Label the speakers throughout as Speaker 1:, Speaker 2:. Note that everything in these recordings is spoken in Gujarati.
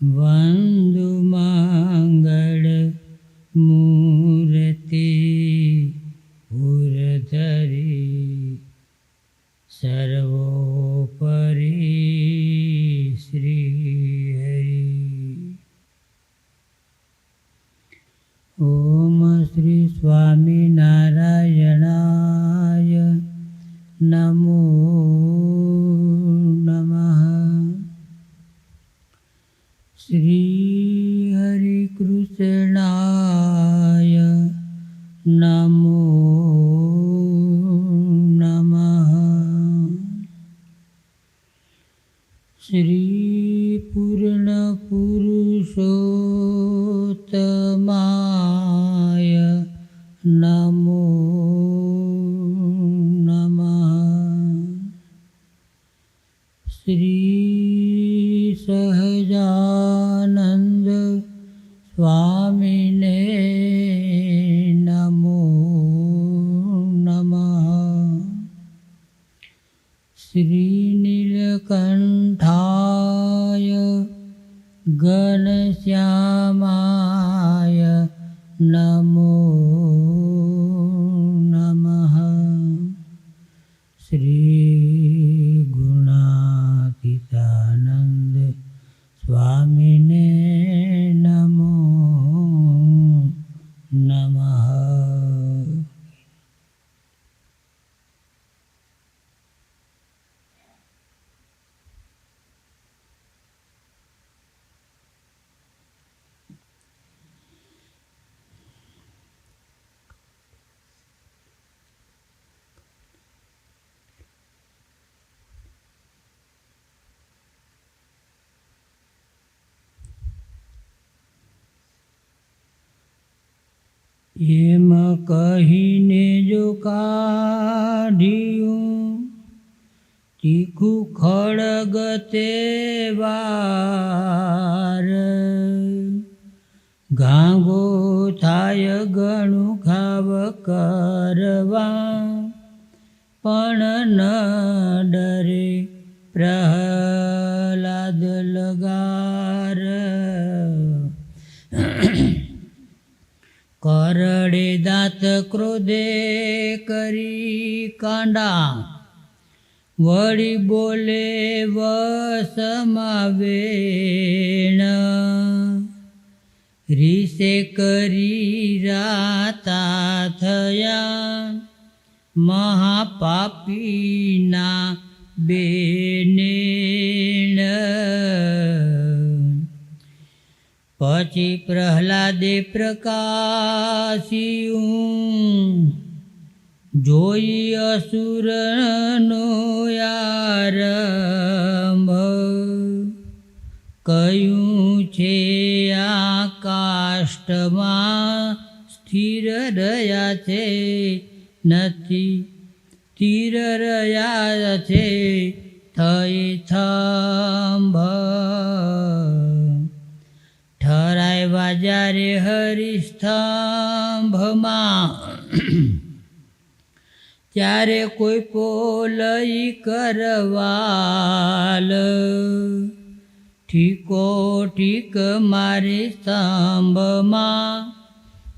Speaker 1: one શ્રી સહજાનંદ સ્વામીને એમ કહીને જો કાઢ્યું તીખું ખડગ તે વાર. ગાંગો થાય ઘણું ખાવ કરવા, પણ ન ડરે પ્રહલાદ કરડે દાંત ક્રોધે કરી કાંડા. વળી બોલે વસમાવેણ રીસે કરી રાતા થયા. મહાપાપીના બેનેણ પછી પ્રહલાદે પ્રકાશ્યું, જોઈ અસુરનો આરંભ કયું છે? આ કાષ્ટમાં સ્થિર રહ્યા છે નથી, સ્થિર રહ્યા છે, થઈ થંભ ઠરાયવા જ્યારે હરિસ્તંભમાં ત્યારે કોઈ પોલઈ કરવાલ. ઠીકો ઠીક મારે સ્તંભમાં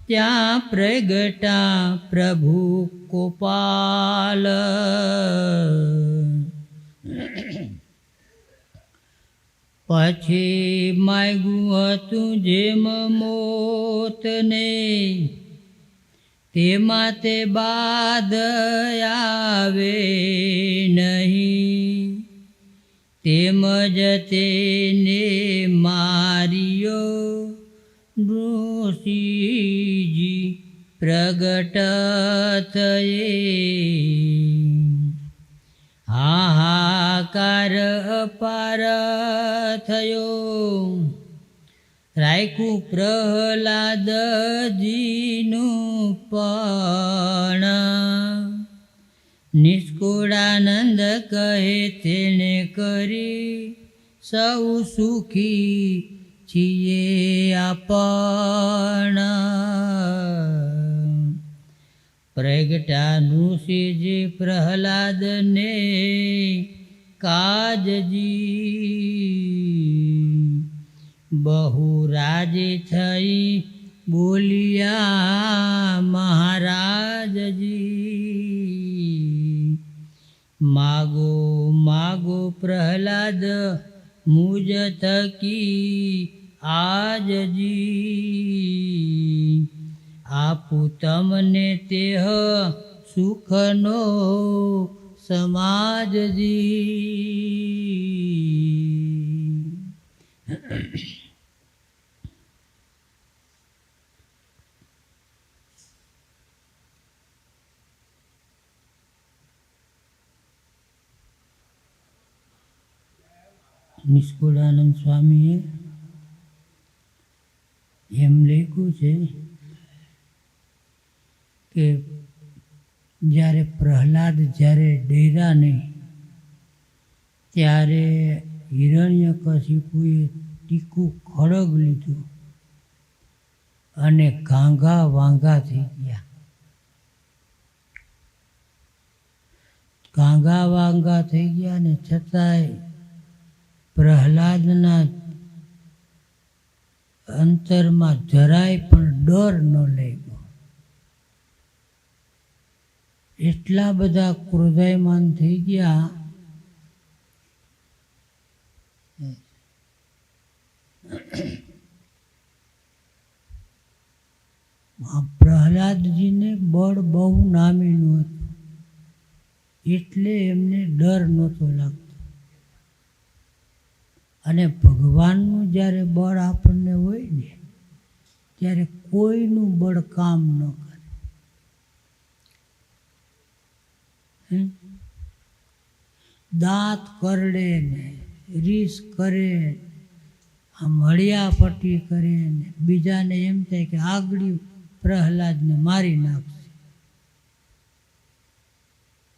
Speaker 1: ત્યાં પ્રગટા પ્રભુ કોપાલ. પછી માગ્યું હતું જેમ મોતને, તેમાં તે બાદ આવે નહીં. તેમજ તેને માર્યો ઋષિજી પ્રગટ થયે. હાહાકાર અપાર થયો. રાખ્યું પ્રહલાદજીનું પણ. નિષ્કુળાનંદ કહે તેને કરી, સૌ સુખી છીએ આપણ. પ્રગટા ઋષિજી પ્રહલાદને કાજજી બહુ રાજી થઈ બોલ્યા મહારાજજી માગો માગો પ્રહલાદ મુજ થકી આજજી આપું તમને તેહ સુખનો સમાજજી નિષ્કુળાનંદ સ્વામીએ એમ લખ્યું છે કે જ્યારે પ્રહલાદ જ્યારે ડેરા નહીં ત્યારે હિરણ્યકશિપુએ ટીકું ખડગ લીધું અને ઘાંઘા વાંઘા થઈ ગયા. ઘાંઘા વાંઘા થઈ ગયા ને છતાંય પ્રહલાદના અંતરમાં જરાય પણ ડર ન લાગ્યો. એટલા બધા ક્રોધાયમાન થઈ ગયા. પ્રહલાદજીને બળ બહુ નામીનું હતું. એટલે એમને ડર નહોતો લાગતો. અને ભગવાનનું જ્યારે બળ આપણને હોય ને, ત્યારે કોઈનું બળ કામ ન કરે. દાંત કરડે ને, રીસ કરે આમ હળિયાપટ્ટી કરે ને, બીજાને એમ થાય કે આગળી પ્રહલાદને મારી નાખશે.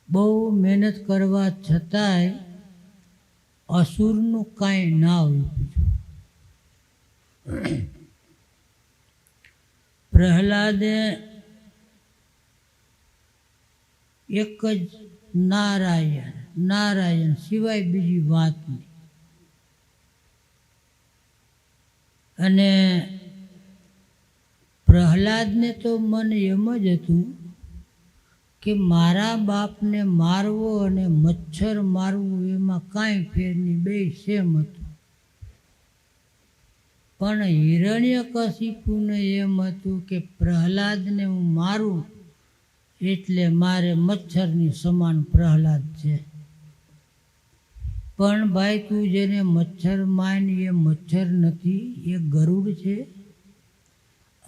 Speaker 1: બહુ મહેનત કરવા છતાંય અસુરનું કાંઈ ના બીજું. પ્રહલાદે એક જ નારાયણ નારાયણ સિવાય બીજી વાત નહીં. અને પ્રહલાદને તો મને એમ જ હતું કે મારા બાપને મારવો અને મચ્છર મારવું એમાં કાંઈ ફેર નહીં, બે સેમ હતું. પણ હિરણ્યકશિપુને એમ હતું કે પ્રહલાદને હું મારું એટલે મારે મચ્છરની સમાન પ્રહલાદ છે. પણ ભાઈ, તું જેને મચ્છર માન એ મચ્છર નથી, એ ગરુડ છે.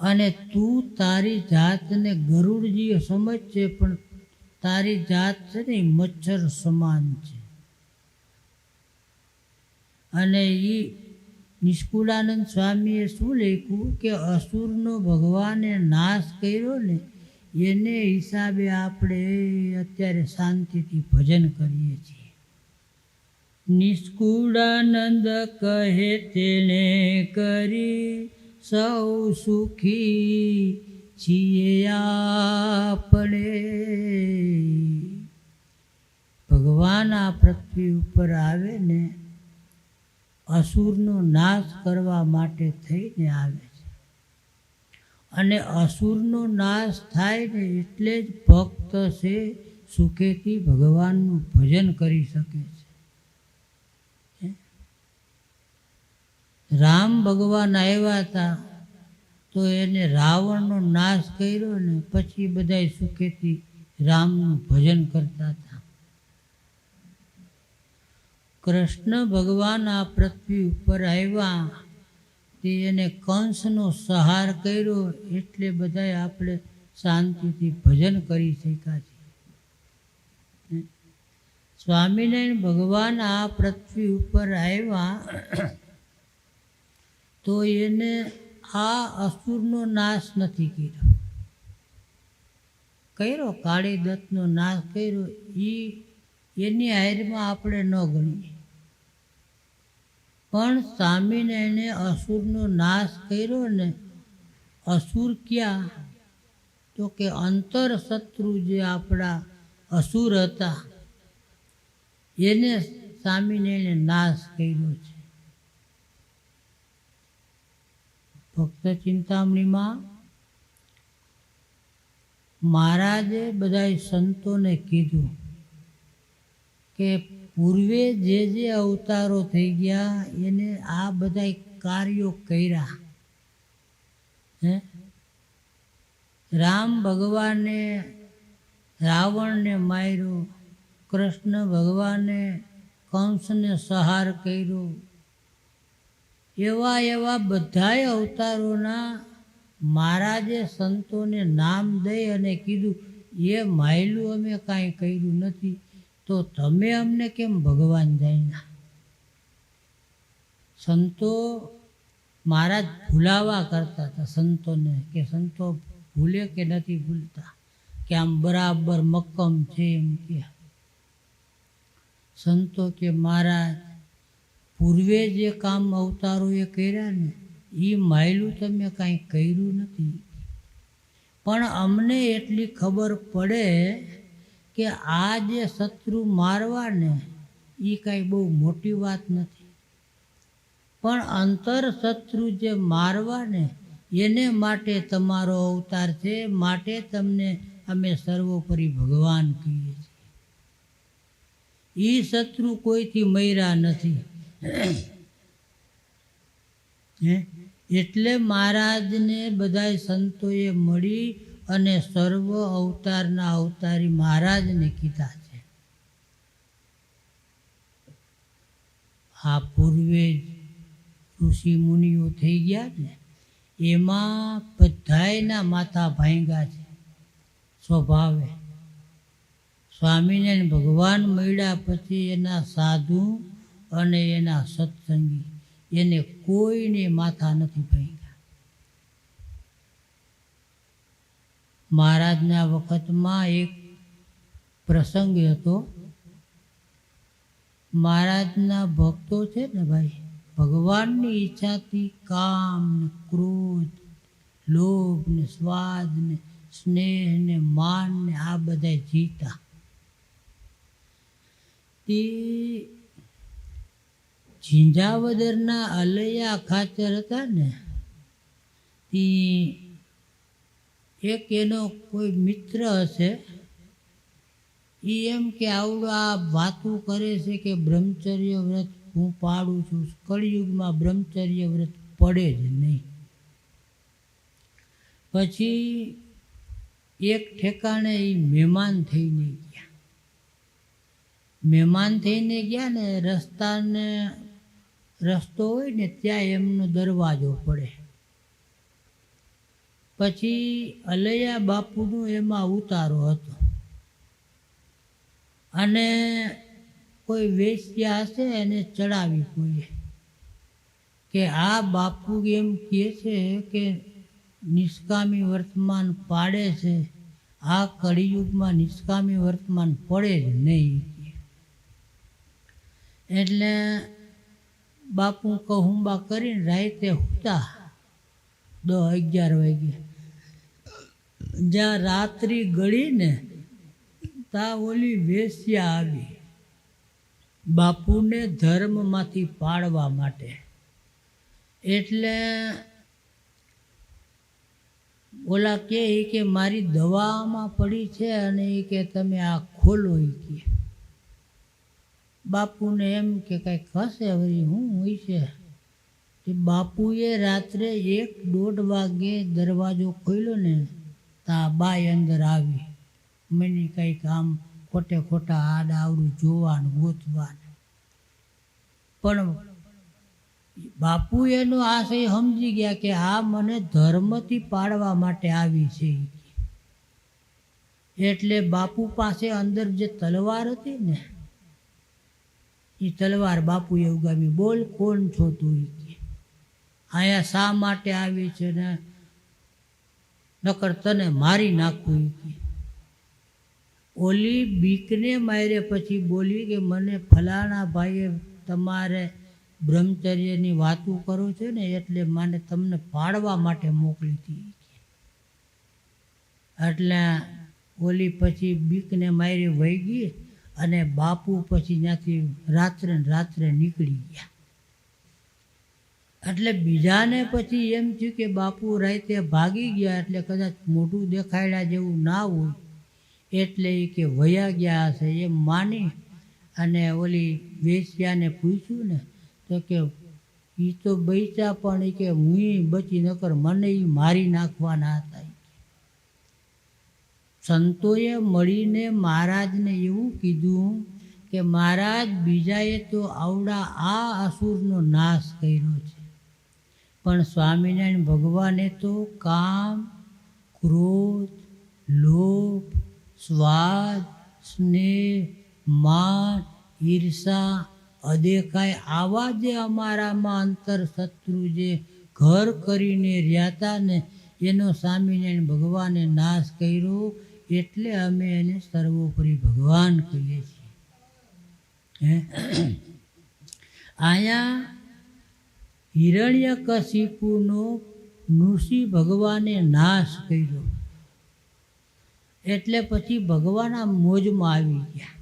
Speaker 1: અને તું તારી જાતને ગરુડજી સમજ છે પણ તારી જાત છે ને, મચ્છર સમાન છે. અને એ નિષ્કુળાનંદ સ્વામીએ શું લખ્યું? કે અસુરનો ભગવાને નાશ કર્યો ને એને હિસાબે આપણે અત્યારે શાંતિથી ભજન કરીએ છીએ. નિષ્કુળાનંદ કહે તેને કરી, સૌ સુખી છીએ આપણે. ભગવાન આ પૃથ્વી ઉપર આવે ને અસુરનો નાશ કરવા માટે થઈને આવે છે. અને અસુરનો નાશ થાય ને એટલે જ ભક્ત છે, સુખેથી ભગવાનનું ભજન કરી શકે છે. રામ ભગવાન આવ્યા હતા, તો એને રાવણનો નાશ કર્યો ને પછી બધાય સુખેથી રામનું ભજન કરતા હતા. કૃષ્ણ ભગવાન આ પૃથ્વી ઉપર આવ્યા તે એને કંસનો સહાર કર્યો એટલે બધાએ આપણે શાંતિથી ભજન કરી શક્યા છીએ. સ્વામિનારાયણ ભગવાન આ પૃથ્વી ઉપર આવ્યા તો એને આ અસુરનો નાશ નથી કર્યો. કર્યો, કાળી દત્તનો નાશ કર્યો. એ એની હાયરમાં આપણે ન ગણીએ. પણ સામીને એને અસુરનો નાશ કર્યો ને અસુર ક્યાં? તો કે અંતર શત્રુ જે આપણા અસુર હતા, એને સામીને એને નાશ કર્યો છે. ભક્ત ચિંતામણીમાં, મહારાજે બધા સંતોને કીધું કે પૂર્વે જે જે અવતારો થઈ ગયા, એને આ બધા કાર્યો કર્યા. હે? રામ ભગવાને રાવણને માર્યો, કૃષ્ણ ભગવાને કંસને સહાર કર્યો. એવા એવા બધાય અવતારોના મહારાજે સંતોને નામ દઈ અને કીધું, એ માયલું અમે કાંઈ કર્યું નથી. તો તમે અમને કેમ ભગવાન જાણ્યા? સંતો મહારાજ ભૂલાવા કરતા હતા સંતોને, કે સંતો ભૂલે કે નથી ભૂલતા? કે આમ બરાબર મક્કમ છે એમ કે? સંતો કે મહારાજ, પૂર્વે જે કામ અવતારો એ કર્યા ને એ માયલું તમે કાંઈ કર્યું નથી. પણ અમને એટલી ખબર પડે કે આ જે શત્રુ મારવા ને એ કાંઈ બહુ મોટી વાત નથી. પણ અંતર શત્રુ જે મારવા ને એને માટે તમારો અવતાર છે, માટે તમને અમે સર્વોપરી ભગવાન કહીએ છીએ. એ શત્રુ કોઈથી મૈરા નથી. હે? એટલે મહારાજને બધા સંતોએ મળી અને સર્વ અવતારના અવતારી મહારાજને કીધા છે. આ પૂર્વે ઋષિ મુનિઓ થઈ ગયા ને, એમાં બધાયના માથા ભાંગ્યા છે. સ્વભાવે. સ્વામિનારાયણ ભગવાન મળ્યા પછી એના સાધુ અને એના સત્સંગી, એને કોઈને માથા નથી ભાંગ્યા. મહારાજના વખતમાં એક પ્રસંગ હતો. મહારાજના ભક્તો છે ને ભાઈ, ભગવાનની ઈચ્છાથી કામ ને ક્રોધ, લોભ ને સ્વાદ ને સ્નેહ ને માન ને આ બધા જીતા. તે ઝીંઝાવદરના અલૈયા ખાચર હતા ને, તે એક એનો કોઈ મિત્ર હશે એ એમ કે આવડો આ વાતું કરે છે કે બ્રહ્મચર્ય વ્રત હું પાડું છું. કળિયુગમાં બ્રહ્મચર્ય વ્રત પડે જ નહીં. પછી એક ઠેકાણે એ મહેમાન થઈને ગયા. મહેમાન થઈને ગયા ને રસ્તાને રસ્તો હોય ને ત્યાં એમનો દરવાજો પડે. પછી અલૈયા બાપુનો એમાં ઉતારો હતો. અને કોઈ વેચ્યા હશે એને ચડાવી કોઈએ કે આ બાપુ એમ કહે છે કે નિષ્કામી વર્તમાન પાડે છે. આ કળિયુગમાં નિષ્કામી વર્તમાન પડે જ નહીં એટલે બાપુ કહુંબા કરીને રાતે હુતા દસ અગિયાર વાગે જ્યાં રાત્રિ ગળીને તા ઓલી વેશ્યા આવી બાપુને ધર્મમાંથી પાડવા માટે. એટલે ઓલા કે એ કે મારી દવામાં પડી છે અને એ કે તમે આ ખોલો એ કે. બાપુને એમ કે કંઈક હશે વળી હું હોય છે? કે બાપુએ રાત્રે એક દોઢ વાગે દરવાજો ખોલ્યો ને તા બાઈ અંદર આવી. મને કંઈક આમ ખોટે ખોટા આડા આવડું જોવાનું, ગોતવાનું. પણ બાપુ એનો આશય સમજી ગયા કે આ મને ધર્મથી પાડવા માટે આવી છે એટલે બાપુ પાસે અંદર જે તલવાર હતી ને એ તલવાર બાપુએ ઉગામી, બોલ કોણ છો તું કે. અહીંયા શા માટે આવી છે ને? નકર તને મારી નાખું ઓલી બીકને મારે પછી બોલી કે મને ફલાણા ભાઈએ તમારે બ્રહ્મચર્યની વાતો કરો છો ને એટલે મને તમને પાડવા માટે મોકલી હતી એટલે ઓલી પછી બીકને મારી વહી ગઈ અને બાપુ પછી ત્યાંથી રાત્રે રાત્રે નીકળી ગયા. એટલે બીજાને પછી એમ થયું કે બાપુ રાતે ભાગી ગયા એટલે કદાચ મોટું દેખાડ્યા જેવું ના હોય. એટલે એ કે વયા ગયા હશે એમ માની અને ઓલી વેચ્યાને પૂછ્યું ને, તો કે એ તો બચ્યા પણ એ કે હું બચી નકર મને એ મારી નાખવાના હતા સંતોએ મળીને મહારાજને એવું કીધું કે મહારાજ બીજાએ તો આવડા આ અસુરનો નાશ કર્યો છે. પણ સ્વામિનારાયણ ભગવાને તો કામ, ક્રોધ, લોભ, સ્વાદ, સ્નેહ, માન, ઈર્ષા, અદેખાય આવા જે અમારામાં અંતર શત્રુ જે ઘર કરીને રહ્યા ને એનો સ્વામિનારાયણ ભગવાને નાશ કર્યો એટલે અમે એને સર્વોપરી ભગવાન કહીએ છીએ. અહીંયા હિરણ્યકશિપુનો નૃષિ ભગવાને નાશ કર્યો. એટલે પછી ભગવાન આ મોજમાં આવી ગયા.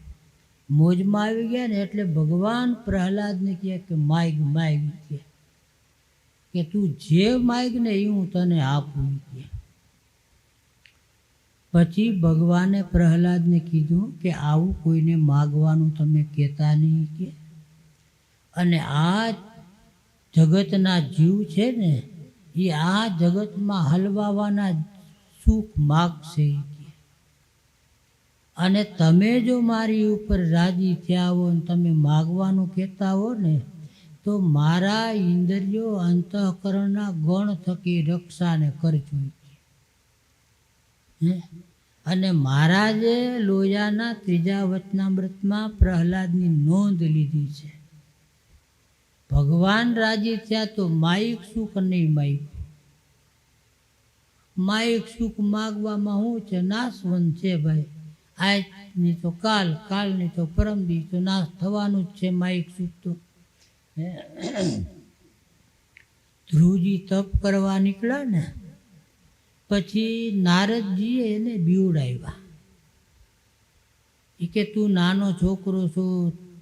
Speaker 1: મોજમાં આવી ગયા ને એટલે ભગવાન પ્રહલાદને કહે કે માઇગ માઇગ કે કે તું જે માગ ને એ હું તને આપું કે. પછી ભગવાને પ્રહલાદને કીધું કે આવું કોઈને માગવાનું તમે કહેતા નહીં કે. અને આ જગતના જીવ છે ને, એ આ જગતમાં હલવાવાના સુખ માગશે અને તમે જો મારી ઉપર રાજી થયા હો ને, તમે માગવાનું કહેતા હો ને, તો મારા ઇન્દ્રિયો અંતઃકરણના ગણ થકી રક્ષાને કરજો હે? અને મહારાજે લોયાના ત્રીજા વચનામૃતમાં પ્રહલાદની નોંધ લીધી છે. ભગવાન રાજી થયા તો માયિક સુખ નહીં માયિક. માયિક સુખ માગવામાં શું છે? નાશવંત છે ભાઈ. આજ નહીં તો કાલ, કાલની તો પરમદી તો નાશ થવાનું જ છે માયિક સુખ તો. ધ્રુવજી તપ કરવા નીકળ્યા ને, પછી નારદજીએ એને બીવડાવ્યા. એ કે, તું નાનો છોકરો છો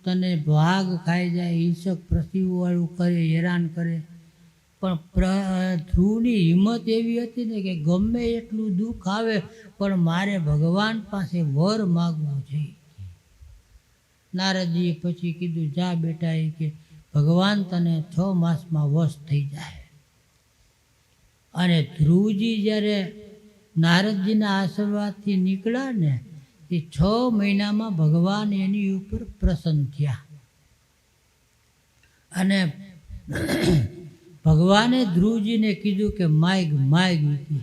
Speaker 1: તને ભાગ ખાઈ જાય હિંસક પ્રતિવાળું કરે, હેરાન કરે. પણ પ્ર, ધ્રુવની હિંમત એવી હતી ને કે ગમે એટલું દુઃખ આવે, પણ મારે ભગવાન પાસે વર માગવું છે. નારદજીએ પછી કીધું, જા બેટા, એ કે ભગવાન તને છ માસમાં વશ થઈ જાય. અને ધ્રુવજી જ્યારે નારદજીના આશીર્વાદથી નીકળ્યા ને તે છ મહિનામાં ભગવાન એની ઉપર પ્રસન્ન થયા. અને ભગવાને ધ્રુવજીને કીધું કે માગ કે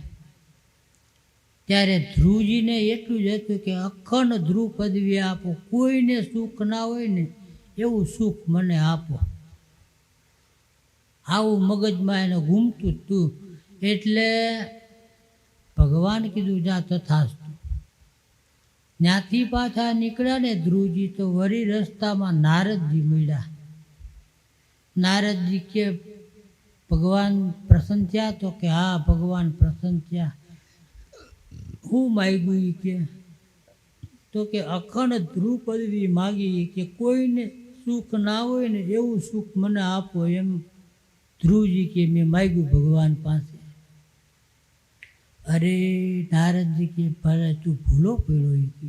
Speaker 1: ત્યારે ધ્રુવજીને એટલું જ હતું કે અખંડ ધ્રુવ પદવી આપો, કોઈને સુખ ના હોય ને એવું સુખ મને આપો. આવું મગજમાં એને ઘૂમતું હતું એટલે ભગવાન કીધું, જા તથાસ્તુ. ત્યાંથી પાછા નીકળ્યા ને ધ્રુવજી તો વળી રસ્તામાં નારદજી મળ્યા. નારદજી કે, ભગવાન પ્રસન્ન થયા? તો કે, હા, ભગવાન પ્રસન્ન થયા. હું માગ્યું કે, તો કે, અખંડ ધ્રુવ પદવી માગી કે, કોઈને સુખ ના હોય ને એવું સુખ મને આપો એમ ધ્રુવજી કે, મેં માગ્યું ભગવાન પાસે. અરે નારદજી કે ભલે તું ભૂલો પડ્યો ઈ કે.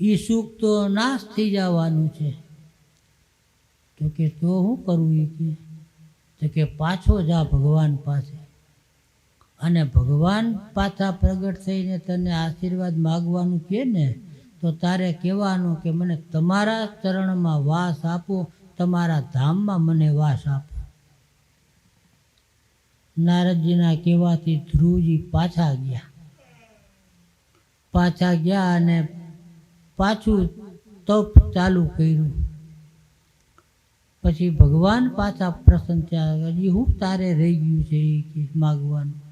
Speaker 1: એ સુખ તો નાશ થઈ જવાનું છે. તો કે તો શું કરવું ઈ કે? તો કે પાછો જા ભગવાન પાસે. અને ભગવાન પાછા પ્રગટ થઈને તને આશીર્વાદ માગવાનું કહે ને? તો તારે કહેવાનું કે મને તમારા ચરણમાં વાસ આપો, તમારા ધામમાં મને વાસ આપો. નારદજીના કહેવાથી ધ્રુવજી પાછા ગયા. પાછા ગયા અને પાછું તપ ચાલુ કર્યું. પછી ભગવાન પાછા પ્રસન્ન થયા. હજી હું તારે રહી ગયું છે એ કે માગવાનું.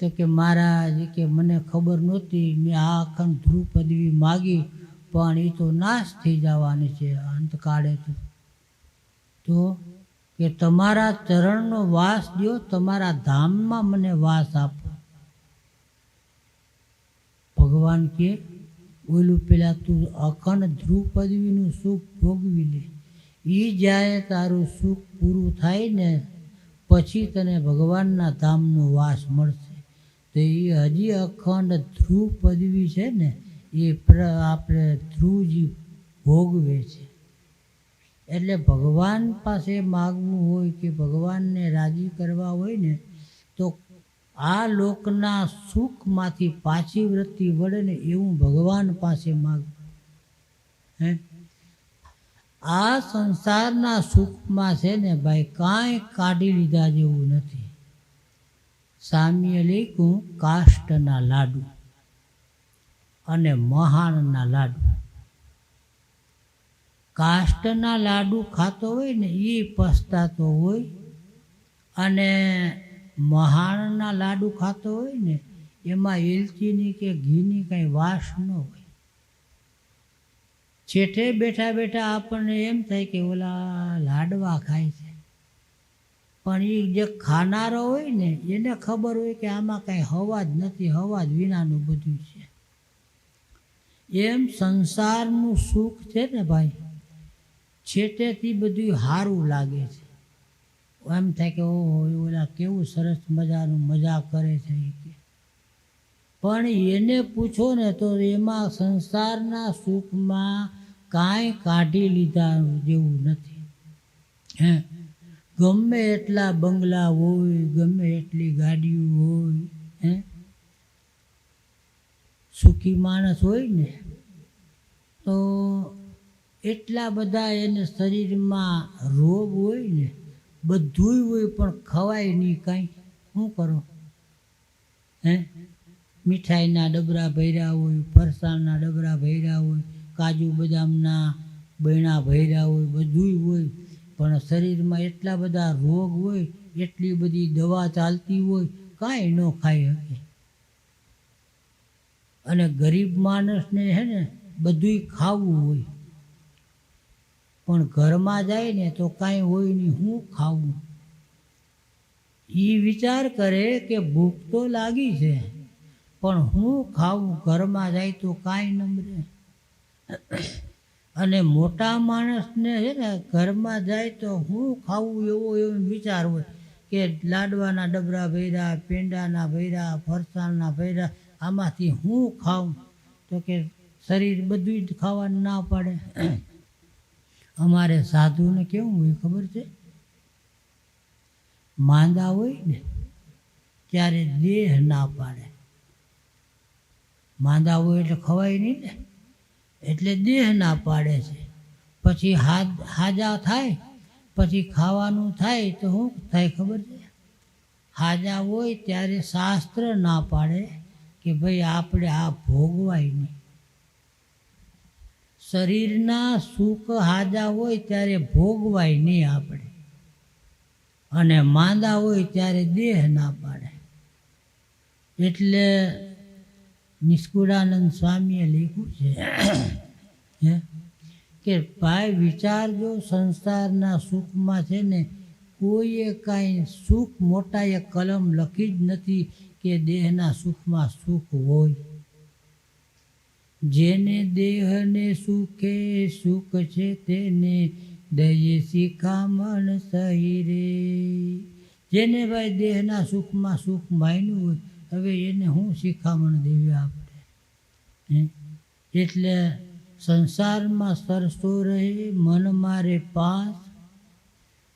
Speaker 1: તો કે મહારાજ કે મને ખબર નહોતી, મેં આ અખંડ ધ્રુવ પદવી માગી, પણ એ તો નાશ થઈ જવાની છે અંતકાળે તો. તો કે તમારા ચરણનો વાસ દો તમારા ધામમાં મને વાસ આપો. ભગવાન કે, ઓલું પેલા તું અખંડ ધ્રુવ પદવીનું સુખ ભોગવી લે. એ જ્યારે તારું સુખ પૂરું થાય ને પછી તને ભગવાનના ધામનો વાસ મળશે. તો એ હજી અખંડ ધ્રુવ પદવી છે ને, એ આપણે ધ્રુવજી ભોગવે છે. એટલે ભગવાન પાસે માગવું હોય કે ભગવાનને રાજી કરવા હોય ને, તો આ લોકના સુખમાંથી પાછી વૃત્તિ વળે ને એવું ભગવાન પાસે માગવું. હે? આ સંસારના સુખમાં છે ને ભાઈ, કાંઈ કાઢી લીધા જેવું નથી. સામ્ય લેખું કાષ્ટના લાડુ અને મહાનના લાડુ. કાષ્ટના લાડુ ખાતો હોય ને એ પસ્તાતો હોય. અને મહાણના લાડુ ખાતો હોય ને, એમાં એલચીની કે ઘીની કાંઈ વાસ ન હોય. છેઠે બેઠા બેઠા આપણને એમ થાય કે ઓલા લાડવા ખાય છે. પણ એ જે ખાનારો હોય ને, એને ખબર હોય કે આમાં કાંઈ હવા જ નથી, હવા જ વિનાનું બધું છે. એમ સંસારનું સુખ છે ને ભાઈ? છેટેથી બધું સારું લાગે છે. એમ થાય કે, ઓહો ઓલા કેવું સરસ મજાનું મજા કરે છે પણ એને પૂછો ને તો એમાં સંસારના સુખમાં કાંઈ કાઢી લીધા જેવું નથી. હે? ગમે એટલા બંગલા હોય, ગમે એટલી ગાડીઓ હોય, હે? સુખી માણસ હોય ને, તો એટલા બધા એને શરીરમાં રોગ હોય ને, બધુંય હોય, પણ ખવાય નહીં કાંઈ. શું કરો? હે? મીઠાઈના ડબરા ભર્યા હોય, ફરસાણના ડબરા ભર્યા હોય, કાજુ બદામના બૈણા ભર્યા હોય, બધુંય હોય. પણ શરીરમાં એટલા બધા રોગ હોય, એટલી બધી દવા ચાલતી હોય, કાંઈ ન ખાઈ શકે. અને ગરીબ માણસને છે ને, બધુંય ખાવું હોય. પણ ઘરમાં જાય ને તો કાંઈ હોય નહીં, હું ખાવું એ વિચાર કરે કે ભૂખ તો લાગી છે, પણ હું ખાવું ઘરમાં જાય તો કાંઈ નમરે? અને મોટા માણસને છે ને ઘરમાં જાય તો હું ખાવું એવો એવો વિચાર હોય કે લાડવાના ડબરા ભર્યા, પેંડાના ભર્યા, ફરસાણના ભર્યા, આમાંથી હું ખાઉં? તો કે શરીર બધું જ ખાવાનું ના પાડે. અમારે સાધુને કેવું હોય ખબર છે? માંદા હોય ને, ત્યારે દેહ ના પાડે. માંદા હોય એટલે ખવાય નહીં ને, એટલે દેહ ના પાડે છે. પછી હાજ હાજા થાય, પછી ખાવાનું થાય તો શું થાય ખબર છે? હાજા હોય ત્યારે શાસ્ત્ર ના પાડે કે ભાઈ આપણે આ ભોગવાય નહીં. શરીરના સુખ હાજા હોય ત્યારે ભોગવાય નહીં આપણે. અને માંદા હોય ત્યારે દેહ ના પાડે. એટલે નિષ્કુળાનંદ સ્વામીએ લખ્યું છે કે ભાઈ વિચારજો સંસારના સુખમાં છે ને, કોઈએ કાંઈ સુખ મોટા એ કલમ લખી જ નથી કે દેહના સુખમાં સુખ હોય. જેને દેહને સુખે સુખ છે તેને દયે શિખામણ સહી રે જેને ભાઈ દેહના સુખમાં સુખ માન્યું હોય, હવે એને હું શિખામણ દેવી આપણે? એટલે સંસારમાં સરસો રહે, મન મારે પાસ.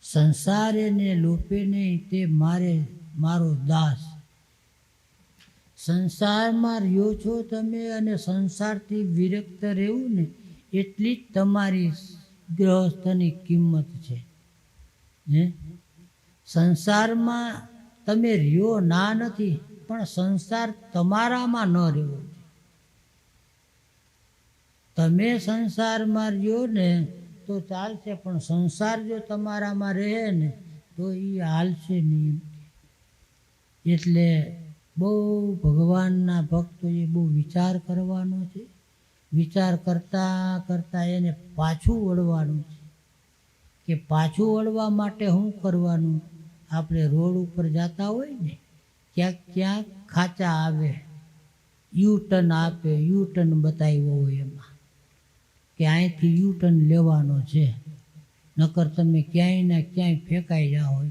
Speaker 1: સંસાર એને લોપે નહીં, તે મારે, મારો દાસ. સંસારમાં રહ્યો છો તમે અને સંસારથી વિરક્ત રહેવું ને એટલી જ તમારી ગ્રહસ્થની કિંમત છે. હે? સંસારમાં તમે રહ્યો ના નથી, પણ સંસાર તમારામાં ન રહેવો તમે સંસારમાં રહ્યો ને તો ચાલશે, પણ સંસાર જો તમારામાં રહે ને તો એ હાલશે નહીં એટલે બહુ ભગવાનના ભક્તોએ બહુ વિચાર કરવાનો છે. વિચાર કરતાં કરતાં એને પાછું વળવાનું છે કે પાછું વળવા માટે શું કરવાનું? આપણે રોડ ઉપર જતા હોય ને, ક્યાંક ક્યાંક ખાચા આવે યુ ટર્ન આપે યુ ટર્ન બતાવ્યો હોય એમાં કે અહીંથી યુ ટર્ન લેવાનો છે. નકર તમે ક્યાંય ને ક્યાંય ફેંકાઈ જાઓ.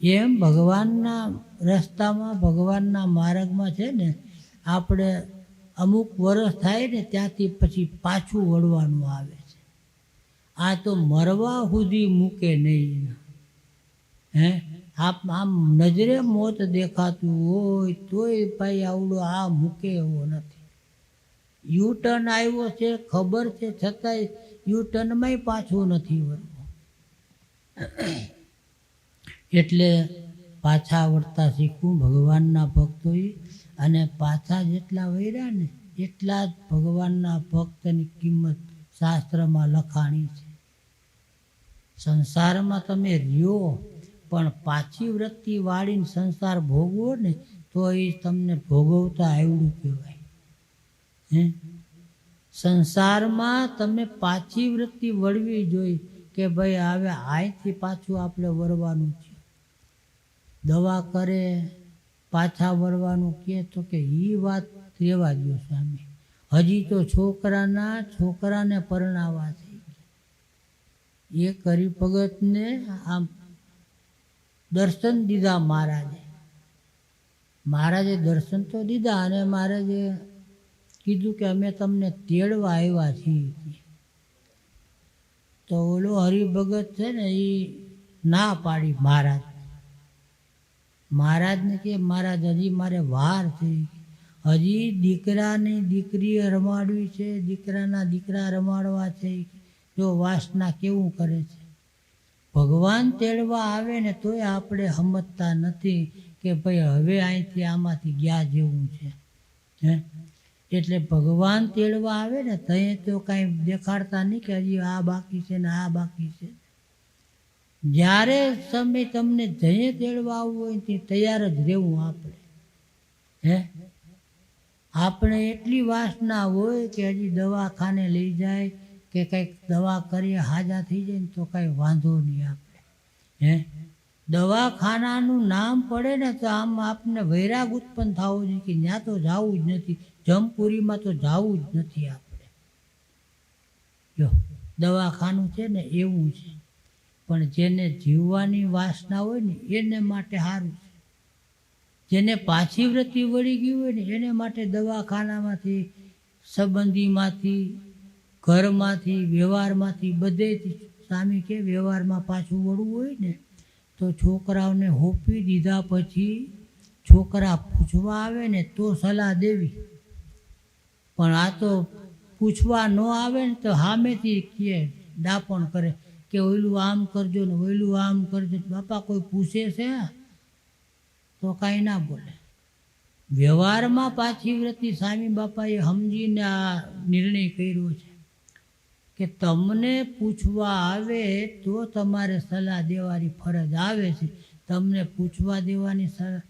Speaker 1: એમ ભગવાનના રસ્તામાં, ભગવાનના માર્ગમાં છે ને, આપણે અમુક વર્ષ થાય ને ત્યાંથી પછી પાછું વળવાનું આવે છે. આ તો મરવા સુધી મૂકે નહીં. હે? આપ આમ નજરે મોત દેખાતું હોય, તોય ભાઈ આવડો આ મૂકે એવો નથી. યુ ટર્ન આવ્યો છે, ખબર છે, છતાંય યુટર્નમાંય પાછું નથી વળવું એટલે પાછા વળતા શીખવું ભગવાનના ભક્તોએ. અને પાછા જેટલા વૈરા ને એટલા જ ભગવાનના ભક્તની કિંમત શાસ્ત્રમાં લખાણી છે. સંસારમાં તમે રહ્યો, પણ પાછી વૃત્તિ વાળીને સંસાર ભોગવો ને તો એ તમને ભોગવતા આવડું કહેવાય. હે? સંસારમાં તમે પાછી વૃત્તિ વળવી જોઈ કે ભાઈ હવે અહીંથી પાછું આપણે વળવાનું છે. દવા કરે, પાછા વળવાનું કહે તો કે એ વાત રહેવા દો સ્વામી. હજી તો છોકરાના, છોકરાને પરણાવા થઈ એ કરી ભગતને આમ દર્શન દીધા મહારાજે. મહારાજે દર્શન તો દીધા અને મહારાજે કીધું કે અમે તમને તેડવા આવ્યા છીએ. તો ઓલો હરિભગત છે ને એ ના પાડી મહારાજ. મહારાજને કે, મહારાજ, હજી મારે વાર છે. હજી દીકરાની દીકરી રમાડવી છે, દીકરાના દીકરા રમાડવા છે. જો વાસના કેવું કરે છે? ભગવાન તેડવા આવે ને તોય આપણે સમજતા નથી કે ભાઈ હવે અહીંથી આમાંથી ગયા જેવું છે. હે? એટલે ભગવાન તેડવા આવે ને તય તો કાંઈ દેખાડતા નહીં કે હજી આ બાકી છે ને આ બાકી છે. જ્યારે તમે તમને જઈએ તેડવા આવવું હોય તે તૈયાર જ રહેવું આપણે. હે? આપણે એટલી વાસના હોય કે હજી દવાખાને લઈ જાય કે કંઈક દવા કરીએ, હાજા થઈ જાય ને તો કાંઈ વાંધો નહીં આપણે. હે? દવાખાનાનું નામ પડે ને તો આમ આપને વૈરાગ ઉત્પન્ન થવો જોઈએ કે ત્યાં તો જવું જ નથી. જમપુરીમાં તો જવું જ નથી આપણે. જો, દવાખાનું છે ને એવું છે પણ જેને જીવવાની વાસના હોય ને, એને માટે સારું છે. જેને પાછી વૃત્તિ વળી ગઈ હોય ને, એને માટે દવાખાનામાંથી, સંબંધીમાંથી, ઘરમાંથી, વ્યવહારમાંથી, બધેથી સામી કે વ્યવહારમાં પાછું વળવું હોય ને, તો છોકરાઓને હોપી દીધા પછી છોકરા પૂછવા આવે ને, તો સલાહ દેવી. પણ આ તો પૂછવા ન આવે ને, તો સામેથી કહે ડાપણ કરે. કે ઓયલું આમ કરજો ને ઓયલું આમ કરજો. બાપા કોઈ પૂછે છે? તો કાંઈ ના બોલે. વ્યવહારમાં પાછી વૃત્તિ સ્વામી બાપાએ સમજીને આ નિર્ણય કર્યો છે કે તમને પૂછવા આવે તો તમારે સલાહ દેવાની ફરજ આવે છે. તમને પૂછવા દેવાની સલાહ,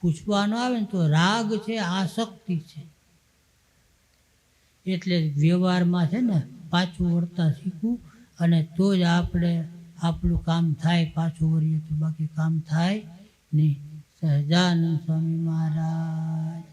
Speaker 1: પૂછવાનો આવે ને તો રાગ છે, આસક્તિ છે. એટલે વ્યવહારમાં છે ને પાછું વળતા શીખવું અને તો જ આપણે આપણું કામ થાય, પાછું વળીએ તો બાકી કામ થાય નહીં. સહજાનંદ સ્વામી મહારાજ.